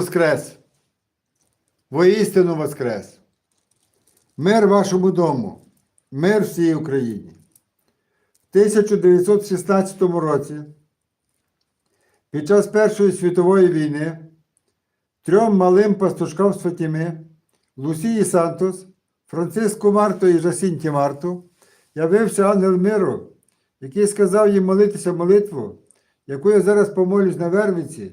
Воскрес! Воістину Воскрес! Мир вашому дому, мир всій Україні. В 1916 році, під час Першої світової війни, трьом малим пастушкам з Лусії Сантос, Франциску Марто і Жасінті Марту, явився ангел миру, який сказав їм молитися молитву, яку я зараз помолюсь на Вервиці,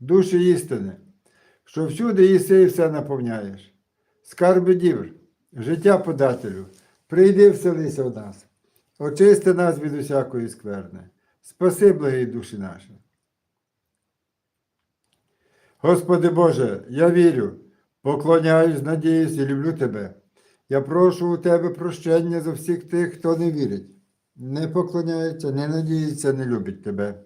душі істини, що всюди їси і все наповняєш. Скарби дівр, життя подателю, прийди вселися в нас, очисти нас від усякої скверни, спаси благі душі наші. Господи Боже, я вірю, поклоняюсь, надіюсь і люблю Тебе. Я прошу у Тебе прощення за всіх тих, хто не вірить, не поклоняється, не надіється, не любить Тебе.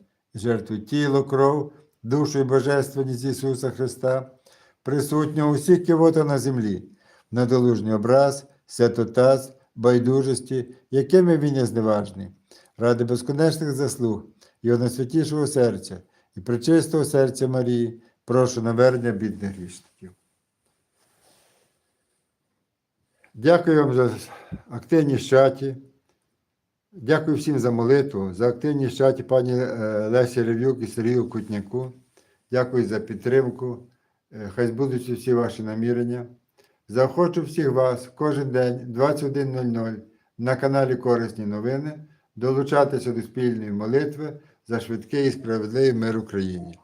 жертву тіло, кров, душу і божественність Ісуса Христа, присутнього у всіх кивотах на землі, недолужний образ, святотаз, байдужості, якими він є зневажний, ради безконечних заслуг Його найсвятішого серця і причистого серця Марії, прошу навернення бідних грішників. Дякую вам за активність чаті. Дякую всім за молитву, за активність в чаті пані е, Лесі Рев'юк і Сергію Кутняку. Дякую за підтримку. Е, Хай збудуться всі ваші намірення. Заохочу всіх вас кожен день 21.00 на каналі Корисні новини долучатися до спільної молитви за швидкий і справедливий мир Україні.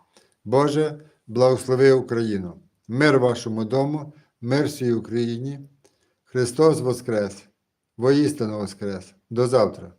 Боже, благослови Україну! Мир вашому дому, мир всій Україні. Христос Воскрес! Воістину Воскрес! До завтра!